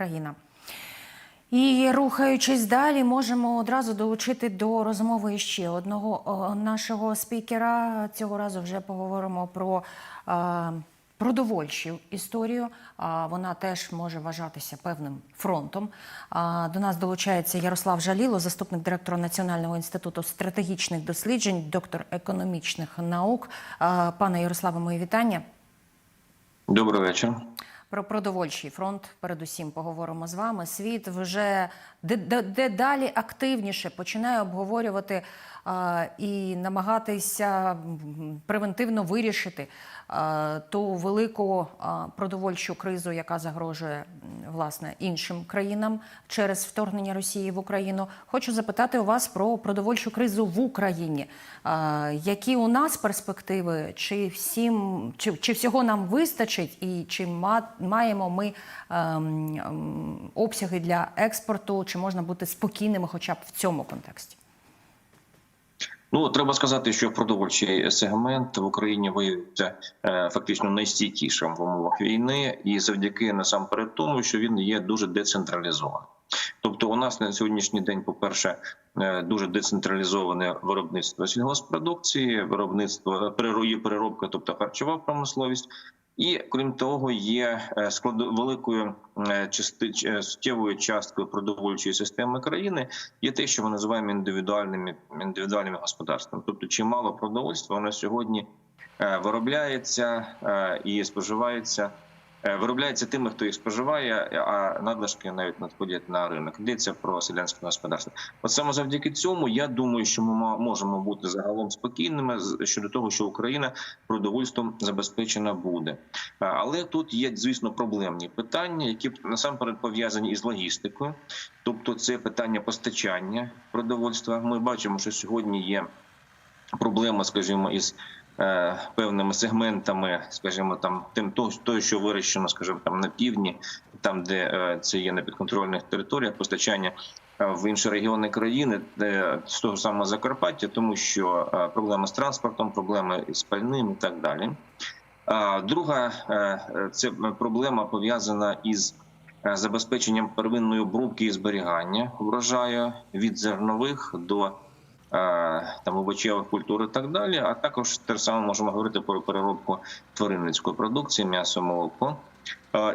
країна. І рухаючись далі, можемо одразу долучити до розмови ще одного нашого спікера. Цього разу вже поговоримо про продовольчу історію. Вона теж може вважатися певним фронтом. До нас долучається Ярослав Жаліло, заступник директора Національного інституту стратегічних досліджень, доктор економічних наук. Пане Ярославе, мої вітання. Добрий вечір. Про продовольчий фронт, передусім, поговоримо з вами. Світ вже де, де, де активніше починає обговорювати і намагатися превентивно вирішити ту велику продовольчу кризу, яка загрожує власне іншим країнам через вторгнення Росії в Україну. Хочу запитати у вас про продовольчу кризу в Україні. Які у нас перспективи? Чи всім чи, чи всього нам вистачить, і чи маємо ми ем, ем, обсяги для експорту? Чи можна бути спокійними, хоча б в цьому контексті? Ну треба сказати, що продовольчий сегмент в Україні виявився е, фактично найстійкішим в умовах війни, і завдяки насамперед тому, що він є дуже децентралізований. Тобто, у нас на сьогоднішній день, по перше, е, дуже децентралізоване виробництво сільгоспродукції, виробництво перерої переробка, тобто харчова промисловість. І крім того, є е, великою е, части суттєвою часткою продовольчої системи країни є те, що ми називаємо індивідуальними індивідуальними господарствами. Тобто, чимало продовольства воно сьогодні е, виробляється е, і споживається. Е, Виробляється тими, хто їх споживає, а надлишки навіть надходять на ринок. Йдеться про селянське господарство. От саме завдяки цьому я думаю, що ми можемо бути загалом спокійними щодо того, що Україна продовольством забезпечена буде. Але тут є, звісно, проблемні питання, які насамперед пов'язані із логістикою, тобто це питання постачання продовольства. Ми бачимо, що сьогодні є проблема, скажімо, із е, певними сегментами, скажімо, там тим то, то, що вирощено, скажімо, там на півдні, там де е, це є на підконтрольних територіях, постачання е, в інші регіони країни, де з того самого Закарпаття, тому що е, проблеми з транспортом, проблеми з пальним і так далі. А Друга е, е, це проблема пов'язана із е, забезпеченням первинної обробки і зберігання врожаю від зернових до е, там овочевих культур і так далі. А також те ж саме можемо говорити про переробку тваринницької продукції, м'ясо, молоко.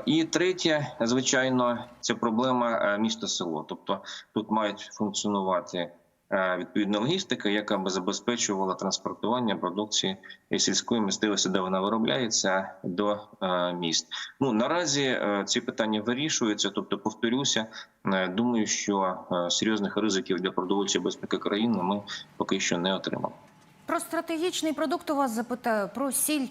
І третє, звичайно, це проблема е, міста село. Тобто тут мають функціонувати відповідна логістика, яка би забезпечувала транспортування продукції сільської місцевості, де вона виробляється, до е, міст. Ну наразі е, ці питання вирішуються. Тобто, повторюся, е, думаю, що е, серйозних ризиків для продовольчої безпеки країни ми поки що не отримали. Про стратегічний продукт у вас запитаю про сіль.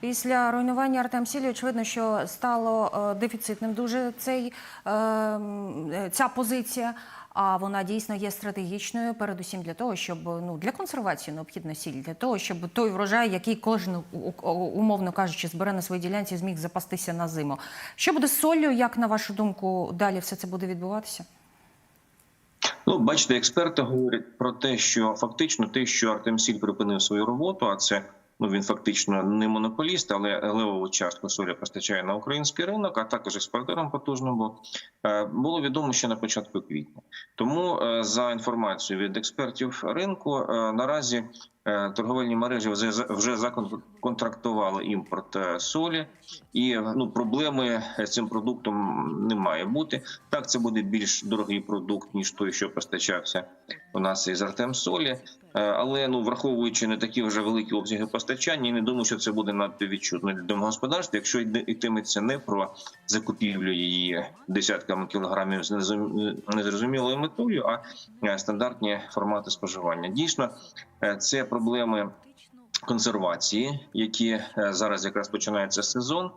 Після руйнування Артемсілі очевидно, що стало е, дефіцитним дуже цей, е, е, ця позиція. А вона дійсно є стратегічною, передусім для того, щоб ну для консервації необхідна сіль, для того, щоб той врожай, який кожен умовно кажучи, збере на своїй ділянці, зміг запастися на зиму. Що буде з солью? Як на вашу думку, далі все це буде відбуватися? Ну, бачите, експерти говорять про те, що фактично те, що Артем Сіль припинив свою роботу, а це ну він фактично не монополіст, але левову частку солі постачає на український ринок, а також експортером потужним був, е, було відомо ще на початку квітня. Тому е, за інформацією від експертів ринку, е, наразі торговельні мережі вже вже законтрактували імпорт е, солі, і ну проблеми з цим продуктом не має бути. Так, це буде більш дорогий продукт ніж той, що постачався у нас із Артем Солі. Е, Але ну враховуючи не такі вже великі обсяги постачання, не думаю, що це буде надто відчутно для домогосподарства, якщо йтиметься не про закупівлю її десятками кілограмів з незрозумілою метою, а е, стандартні формати споживання. Дійсно, е, це проблеми. Консервації, які е, зараз якраз починається сезон,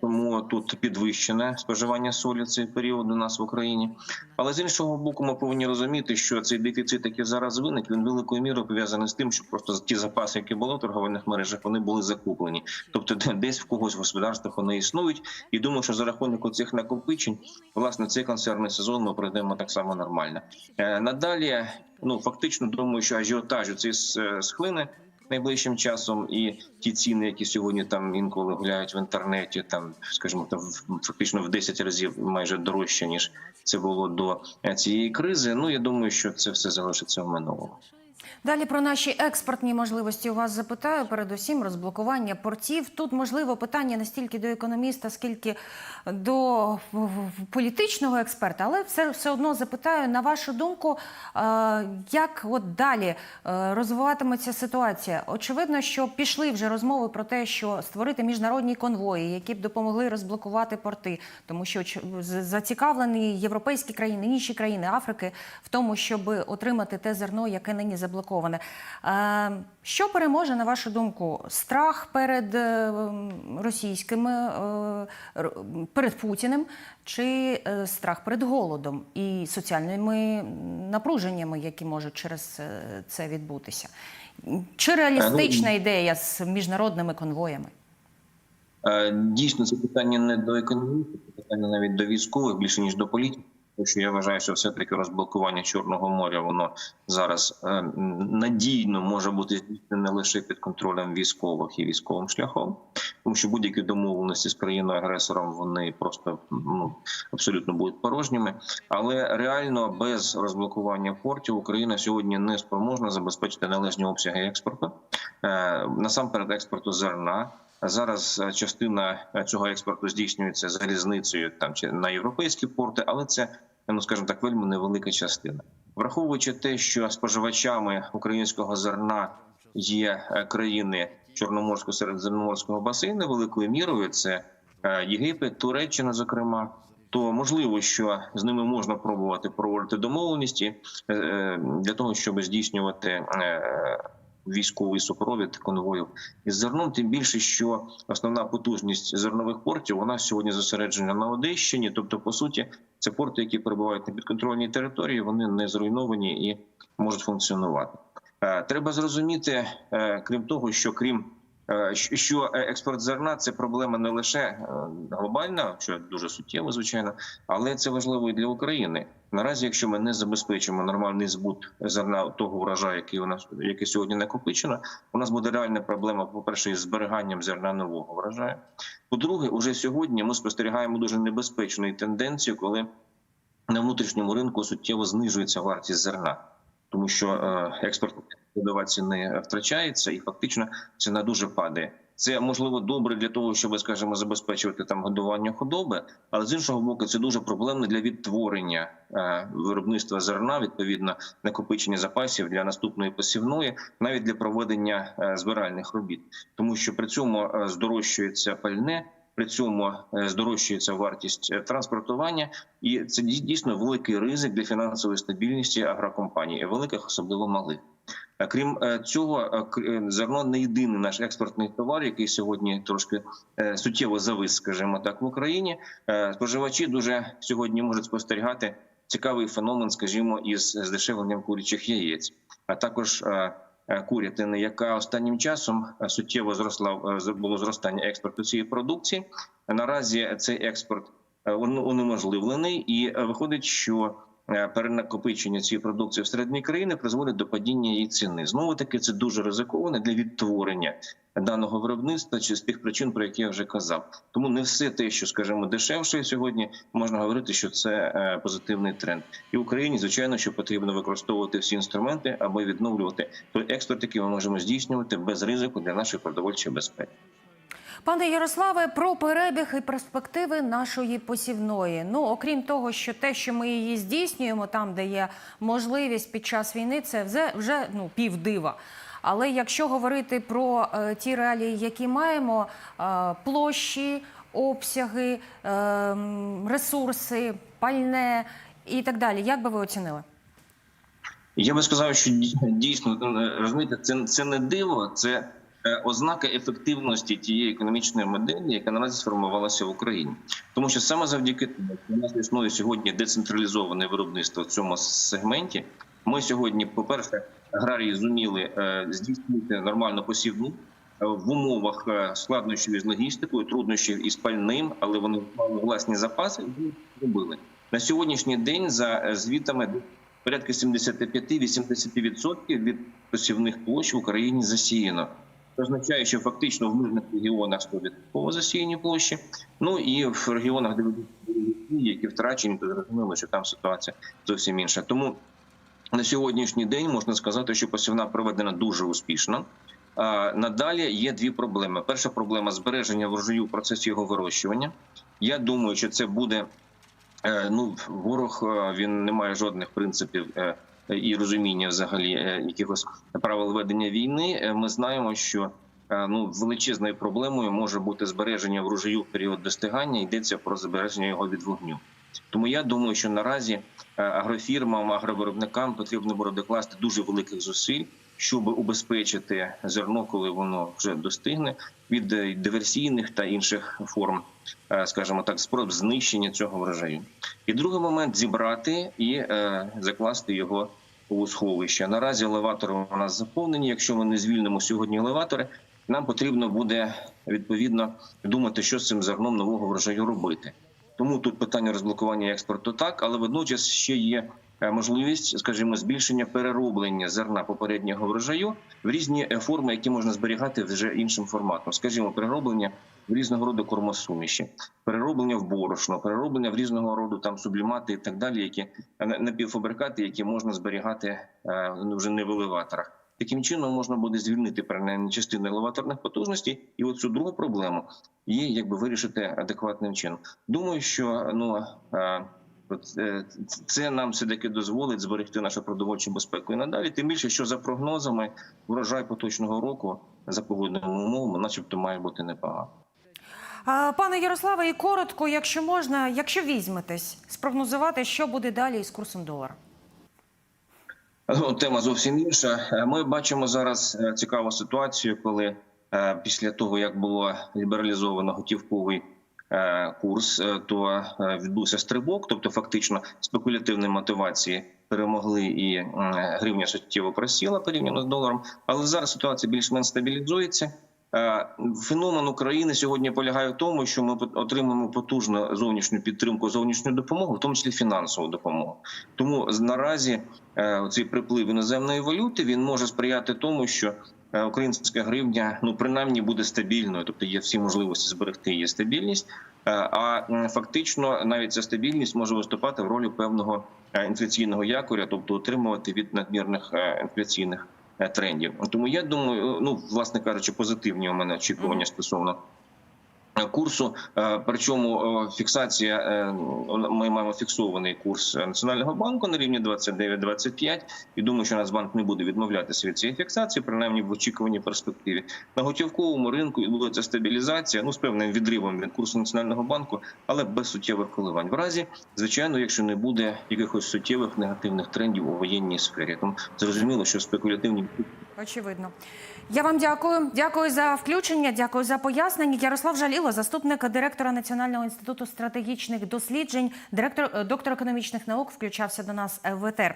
тому тут підвищене споживання солі цей період у нас в Україні. Але з іншого боку, ми повинні розуміти, що цей дефіцит, який зараз виник, він великою мірою пов'язаний з тим, що просто ті запаси, які були в торговельних мережах, вони були закуплені. Тобто, де- десь в когось в господарствах вони існують. І думаю, що за рахунок цих накопичень, власне, цей консервний сезон ми пройдемо так само нормально. Е, Надалі, ну фактично, думаю, що ажіотажу цей схлине. Найближчим часом, і ті ціни, які сьогодні там інколи гуляють в інтернеті, там скажімо, там фактично в 10 разів майже дорожче ніж це було до е, цієї кризи. Ну я думаю, що це все залишиться в минулому. Далі про наші експортні можливості у вас запитаю. Передусім, розблокування портів. Тут можливо питання не стільки до економіста, скільки до політичного експерта, але все, все одно запитаю на вашу думку, е, як от далі е, розвиватиметься ситуація? Очевидно, що пішли вже розмови про те, що створити міжнародні конвої, які б допомогли розблокувати порти, тому що зацікавлені європейські країни, інші країни Африки в тому, щоб отримати те зерно, яке нині заблоковане. Е, Що переможе, на вашу думку, страх перед е, російськими е, перед Путіним, чи страх перед голодом і соціальними напруженнями, які можуть через це відбутися? Чи реалістична ідея з міжнародними конвоями? Дійсно, це питання не до економістів, це питання навіть до військових більше ніж до політиків. Що я вважаю, що все таки розблокування Чорного моря воно зараз е, надійно може бути не лише під контролем військових і військовим шляхом, тому що будь-які домовленості з країною агресором вони просто ну абсолютно будуть порожніми. Але реально без розблокування портів Україна сьогодні не спроможна забезпечити належні обсяги експорту Е, насамперед експорту зерна. Зараз е, частина е, цього експорту здійснюється залізницею там чи на європейські порти, але це ну скажімо так, вельми невелика частина. Враховуючи те, що споживачами українського зерна є е, країни Чорноморського середземноморського басейну великою мірою, це Єгипет, Туреччина, зокрема. То можливо, що з ними можна пробувати проводити домовленості для того, щоб здійснювати військовий супровід конвоїв із зерном. Тим більше, що основна потужність зернових портів вона сьогодні зосереджена на Одещині. Тобто, по суті, це порти, які перебувають на підконтрольній території, вони не зруйновані і можуть функціонувати. Е, Треба зрозуміти, е, крім того, що крім е, що експорт зерна це проблема не лише глобальна, що дуже суттєво, звичайно, але це важливо і для України. Наразі, якщо ми не забезпечимо нормальний збут зерна того врожаю, який у нас який сьогодні накопичено, у нас буде реальна проблема, по перше, із зберіганням зерна нового врожаю. По-друге, уже сьогодні ми спостерігаємо дуже небезпечну тенденцію, коли на внутрішньому ринку суттєво знижується вартість зерна, тому що е, експорт ціни втрачається, і фактично ціна дуже падає. Це можливо добре для того, щоб, скажімо, забезпечувати там годування худоби, але з іншого боку, це дуже проблемно для відтворення е, виробництва зерна, відповідно накопичення запасів для наступної посівної, навіть для проведення е, збиральних робіт, тому що при цьому е, здорожчується пальне. При цьому здорожчується вартість транспортування, і це дій- дійсно великий ризик для фінансової стабільності агрокомпаній, великих, особливо малих. Е, Крім е, цього, е, зерно не єдиний наш експортний товар, який сьогодні трошки суттєво завис, скажімо так, в Україні. Споживачі дуже сьогодні можуть спостерігати цікавий феномен, скажімо, із здешевленням курячих яєць, а також курятини, яка останнім часом суттєво зросла було зростання експорту цієї продукції. Наразі цей експорт унеможливлений, і виходить, що перенакопичення цієї продукції всередині країни призводить до падіння її ціни. Знову таки, це дуже ризиковано для відтворення даного виробництва чи з тих причин, про які я вже казав. Тому не все те, що скажімо, дешевше сьогодні, можна говорити, що це е, позитивний тренд. І Україні, звичайно, що потрібно використовувати всі інструменти, аби відновлювати той експорт, який ми можемо здійснювати без ризику для нашої продовольчої безпеки. Пане Ярославе, про перебіг і перспективи нашої посівної. Ну, окрім того, що те, що ми її здійснюємо, там, де є можливість під час війни, це вже, вже ну, півдива. Але якщо говорити про е, ті реалії, які маємо, е, площі, обсяги, е, ресурси, пальне і так далі, як би ви оцінили? Я би сказав, що дійсно е, розумієте, це, це не диво, це ознака ефективності тієї економічної моделі, яка наразі сформувалася в Україні, тому що саме завдяки тому, що у нас існує сьогодні децентралізоване виробництво в цьому сегменті. Ми сьогодні, по перше, аграрії зуміли е, здійснити нормальну посівну е, в умовах е, складнощів із логістикою, труднощів із пальним, але вони мали власні запаси і зробили на сьогоднішній день. За е, звітами порядка 75-80% від посівних площ в Україні засіяно. Означає, що фактично в мирних регіонах 100% засіяні площі. Ну і в регіонах, де які втрачені, то зрозуміло, що там ситуація зовсім інша. Тому на сьогоднішній день можна сказати, що посівна проведена дуже успішно. Надалі є дві проблеми. Перша проблема збереження врожаю в процесі його вирощування. Я думаю, що це буде е, ну ворог. е, Він не має жодних принципів е, і розуміння взагалі е, якихось правил ведення війни. Е, Ми знаємо, що е, ну величезною проблемою може бути збереження врожаю в період достигання. Йдеться про збереження його від вогню. Тому я думаю, що наразі агрофірмам, агровиробникам потрібно буде докласти дуже великих зусиль, щоб убезпечити зерно, коли воно вже достигне, від е, диверсійних та інших форм, е, скажімо так, спроб знищення цього врожаю. І другий момент зібрати і е, закласти його у сховище. Наразі елеватори у нас заповнені. Якщо ми не звільнимо сьогодні елеватори, нам потрібно буде відповідно думати, що з цим зерном нового врожаю робити. Тому тут питання розблокування експорту так, але водночас ще є можливість, скажімо, збільшення перероблення зерна попереднього врожаю в різні е, форми, які можна зберігати вже іншим форматом. Скажімо, перероблення в різного роду кормосуміші, перероблення в борошно, перероблення в різного роду там сублімати і так далі, які е, на- напівфабрикати, які можна зберігати е, ну, вже не в елеваторах. Таким чином можна буде звільнити принаймні частину елеваторних потужностей, і оцю другу проблему її якби вирішити адекватним чином. Думаю, що ну е, е, це нам все таки дозволить зберегти нашу продовольчу безпеку і надалі. Тим більше, що за прогнозами врожай поточного року за погодними умовами, начебто, має бути непогано. Пане Ярославе, і коротко, якщо можна, якщо візьметесь, спрогнозувати, що буде далі із курсом долара. Ну, Тема зовсім інша. Е, Ми бачимо зараз е, цікаву ситуацію, коли е, після того як було лібералізовано готівковий е, курс, е, то е, відбувся стрибок, тобто фактично спекулятивні мотивації перемогли і гривня суттєво просіла порівняно з доларом. Але зараз ситуація більш-менш стабілізується. Е, Феномен України сьогодні полягає в тому, що ми отримуємо потужну зовнішню підтримку, зовнішню допомогу, в тому числі фінансову допомогу. Тому наразі е, цей приплив іноземної валюти він може сприяти тому, що е, українська гривня ну принаймні буде стабільною, тобто є всі можливості зберегти її стабільність. Е, А фактично навіть ця стабільність може виступати в ролі певного е, інфляційного якоря, тобто отримувати від надмірних е, інфляційних е, трендів. Тому я думаю, ну власне кажучи, позитивні у мене очікування стосовно е, курсу. Е, Причому е, фіксація е, ми маємо фіксований курс Національного банку на рівні 29-25. І думаю, що Нацбанк не буде відмовлятися від цієї фіксації, принаймні в очікуваній перспективі. На готівковому ринку відбудеться стабілізація, ну з певним відривом від курсу Національного банку, але без суттєвих коливань. В разі, звичайно, якщо не буде якихось суттєвих негативних трендів у воєнній сфері, тому зрозуміло, що спекулятивні Очевидно. Я вам дякую. Дякую за включення, дякую за пояснення. Ярослав Жаліло, заступник директора Національного інституту стратегічних досліджень, директор доктор економічних наук, включався до нас в ЕТР.